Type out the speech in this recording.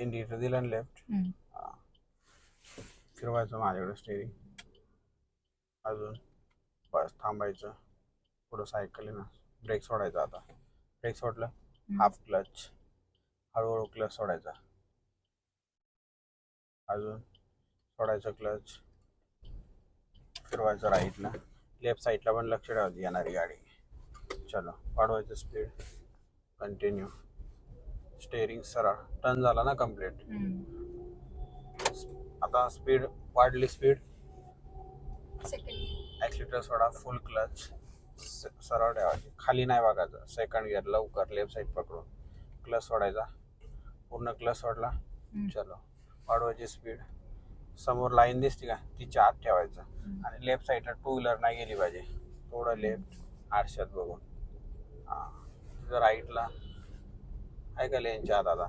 Indicator दिलं left हम्म. फिरवायचं माझ्याकडे स्टेरिंग अजून बस थांबायचं. पुढं सायकल आहे ना. ब्रेक सोडायचा आता. ब्रेक सोडलं. हाफ क्लच हळूहळू क्लच सोडायचा. अजून सोडायचं क्लच फिरवायचं राईटला लेफ्ट साईडला पण लक्ष ठेवायची. येणारी गाडी. चलो. वाढवायचं स्पीड कंटिन्यू स्टेअरिंग सरळ. टर्न झाला ना कंप्लीट. आता स्पीड वाढली स्पीड सेकंड ॲक्सिलेटर सोडा फुल क्लच सरळ ठेवायची खाली नाही बघायचं. सेकंड गिअर लवकर लेफ्ट साईड पकडून. क्लच सोडायचा. पूर्ण क्लच सोडला. चलो. वाढवायची स्पीड समोर लाईन दिसते का? तिच्या आत ठेवायचं. आणि लेफ्ट साईडला टू व्हीलर नाही गेली पाहिजे. थोडं लेफ्ट आरशात बघून. हां. राईटला आहे का लेनच्या आता